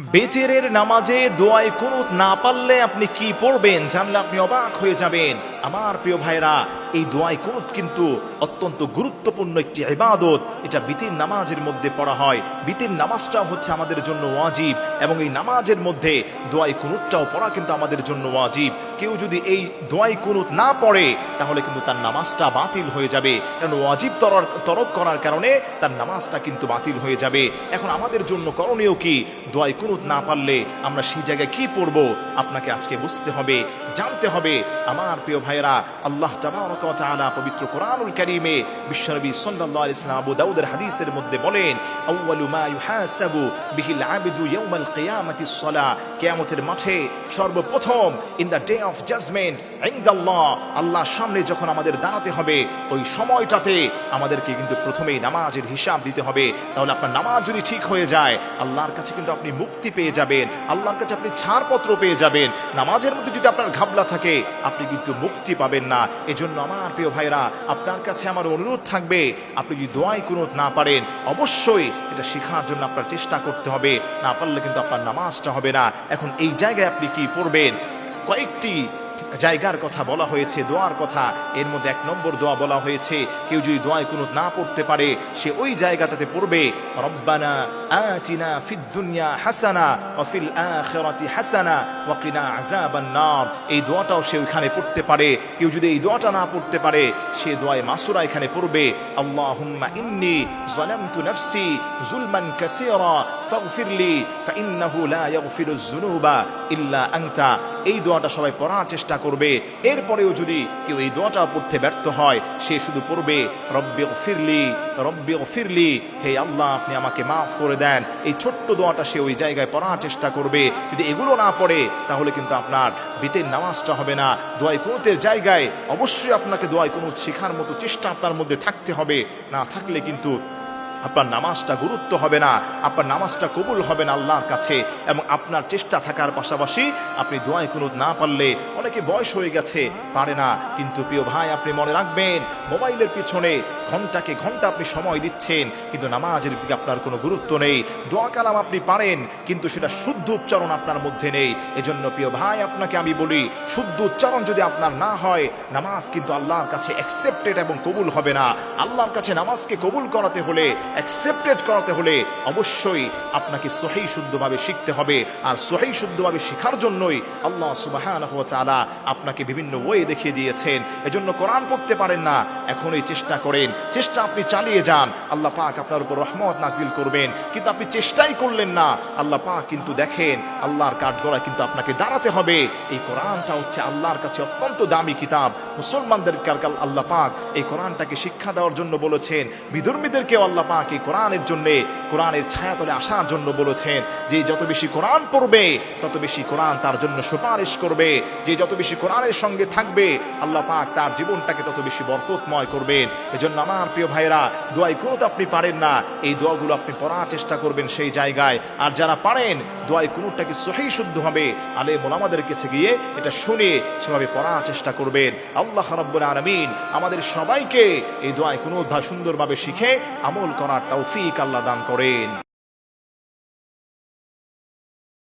বেচেরের নামাজে দোয়ায় কুনুত না পারলে আপনি কি পড়বেন? জানলে আপনি অবাক হয়ে যাবেন। আমার প্রিয় ভাইরা এই দোয়ায় কুনুত কিন্তু অত্যন্ত গুরুত্বপূর্ণ একটি ইবাদত। এটা বিতির নামাজের মধ্যে পড়া হয়। বিতির নামাজটাও হচ্ছে আমাদের জন্য ওয়াজিব এবং এই নামাজের মধ্যে দোয়াই কুনুতটাও পড়া কিন্তু আমাদের জন্য ওয়াজিব। কেউ যদি এই দোয়াই কুনুত না পড়ে, তাহলে কিন্তু তার নামাজটা বাতিল হয়ে যাবে। কারণ ওয়াজিব তরক তরক করার কারণে তার নামাজটা কিন্তু বাতিল হয়ে যাবে। এখন আমাদের জন্য করণীয় কি? দোয়াই কুনুত না পারলে আমরা সেই জায়গায় কি পড়ব? আপনাকে আজকে বুঝতে হবে, জানতে হবে। আমার প্রিয় ভাইরা আল্লাহ তাআলা পবিত্র কোরআনুল কারীমে বিশ্বনবী সাল্লাল্লাহু আলাইহি আবু দাউদের হাদিসের মধ্যে বলেন কিয়ামতের মাঠে সর্বপ্রথম in the day of judgement ইনদাল্লাহ, আল্লাহর সামনে যখন আমাদের দাঁড়াতে হবে, ওই সময়টাতে আমাদেরকে কিন্তু প্রথমেই নামাজের হিসাব দিতে হবে। তাহলে আপনার নামাজ যদি ঠিক হয়ে যায়, আল্লাহর কাছে কিন্তু আপনি মুক্তি পেয়ে যাবেন। আল্লাহর কাছে আপনি ছাড়পত্র পেয়ে যাবেন। নামাজের মধ্যে যদি আপনার ঘাবলা থাকে, আপনি কিন্তু মুক্তি পাবেন না। এজন্য আমার প্রিয় ভাইরা, আপনার কাছে আমার অনুরোধ থাকবে, আপনি যদি দোয়াই কোনো না পারেন, অবশ্যই এটা শেখার জন্য আপনার চেষ্টা করতে হবে। না পারলে কিন্তু আপনার নামাজটা হবে না। এখন এই জায়গায় আপনি কি পড়বেন? কয়েকটি জায়গার কথা বলা হয়েছে, দোয়ার কথা। এর মধ্যে এক নম্বর দোয়া বলা হয়েছে, কেউ যদি দোয়ায় কোনো না পড়তে পারে, সে ওই জায়গাটাতে পড়বে। রব্বানা আতিনা ফিদ দুনিয়া হাসানা ওয়া ফিল আখিরাতি হাসানা ওয়া কিনা আযাবান নার। এই দোয়াটাও সে ওইখানে পড়তে পারে। কেউ যদি এই দোয়াটা না পড়তে পারে, সে দোয়ায় মাসুরা এখানে পড়বে। আল্লাহুম্মা ইন্নী যালামতু নাফসি যুলমান কাসীরা ফাগফির লি ফাইন্নাহু লা ইয়াগফিরুজ যুনুবা ইল্লা আনতা। এই দোয়াটা সবাই পড়ার চেষ্টা করবে। এরপরেও যদি কেউ এই দোয়াটা পড়তে ব্যর্থ হয়, সে শুধু পড়বে, রব্বি ফিরলি রব্বি ফিরলি হে আল্লাহ, আপনি আমাকে মাফ করে দেন। এই ছোট্ট দোয়াটা সে ওই জায়গায় পড়ার চেষ্টা করবে। যদি এগুলো না পড়ে, তাহলে কিন্তু আপনার বিতের নামাজটা হবে না। দোয়াই কুনুতের জায়গায় অবশ্যই আপনাকে দোয়াই কুনুত শেখার মতো চেষ্টা আপনার মধ্যে থাকতে হবে। না থাকলে কিন্তু আপনার নামাজটা গুরুত্ব হবে না, আপনার নামাজটা কবুল হবে না আল্লাহর কাছে এবং আপনার চেষ্টা থাকার পাশাপাশি আপনি দোয়াই কুনুত না পারলে অনেকে বয়স হয়ে গেছে, পারে না। কিন্তু প্রিয় ভাই, আপনি মনে রাখবেন, মোবাইলের পিছনে ঘন্টাকে ঘণ্টা আপনি সময় দিচ্ছেন, কিন্তু নামাজের দিকে আপনার কোনো গুরুত্ব নেই। দোয়া কালাম আপনি পারেন, কিন্তু সেটা শুদ্ধ উচ্চারণ আপনার মধ্যে নেই। এজন্য প্রিয় ভাই, আপনাকে আমি বলি, শুদ্ধ উচ্চারণ যদি আপনার না হয়, নামাজ কিন্তু আল্লাহর কাছে অ্যাকসেপ্টেড এবং কবুল হবে না। আল্লাহর কাছে নামাজকে কবুল করাতে হলে অ্যাকসেপ্টেড করাতে হলে অবশ্যই আপনাকে সহি শুদ্ধভাবে শিখতে হবে। আর সহি শুদ্ধভাবে শেখার জন্যই আল্লাহ তাআলা আপনাকে বিভিন্ন ওয়ে দেখিয়ে দিয়েছেন। এজন্য কোরআন পড়তে পারেন না, এখনই চেষ্টা করেন। চেষ্টা আপনি চালিয়ে যান। আল্লাহ পাক আপনার উপর রহমত নাজিল করবেন। কিন্তু আপনি চেষ্টাই করলেন না। আল্লাহ পাক কিন্তু দেখেন, আল্লাহর কাঠগড়ায় কিন্তু আপনাকে দাঁড়াতে হবে। এই কোরআনটা হচ্ছে আল্লাহর কাছে অত্যন্ত দামি কিতাব। মুসলমানদের কারকাল আল্লাহ পাক এই কোরআনটাকে শিক্ষা দেওয়ার জন্য বলেছেন। বিধর্মীদেরকেও আল্লাহ পাক এই কোরআনের জন্য কোরআনের ছায়াতলে আসার জন্য বলেছেন যে যত বেশি কোরআন পড়বে, তত বেশি কোরআন তার জন্য সুপারিশ করবে। যে যত বেশি কোরআনের সঙ্গে থাকবে, আল্লাহ পাক তার জীবনটাকে তত বেশি বরকতময় করবেন। এজন্য আমার প্রিয় ভাইরা দোয়াই কোনো তো আপনি পারেন না, এই দোয়াগুলো আপনি পড়ার চেষ্টা করবেন সেই জায়গায়। আর যারা পারেন, দোয়াই কোনোটাকে সহি শুদ্ধ হবে। আলে মোলামাদের কাছে গিয়ে এটা শুনে সেভাবে পড়ার চেষ্টা করবেন। আল্লাহ রব্বুল আলমিন আমাদের সবাইকে এই দোয়াই কোনো সুন্দরভাবে শিখে আমল করার তৌফিক আল্লাহ দান করেন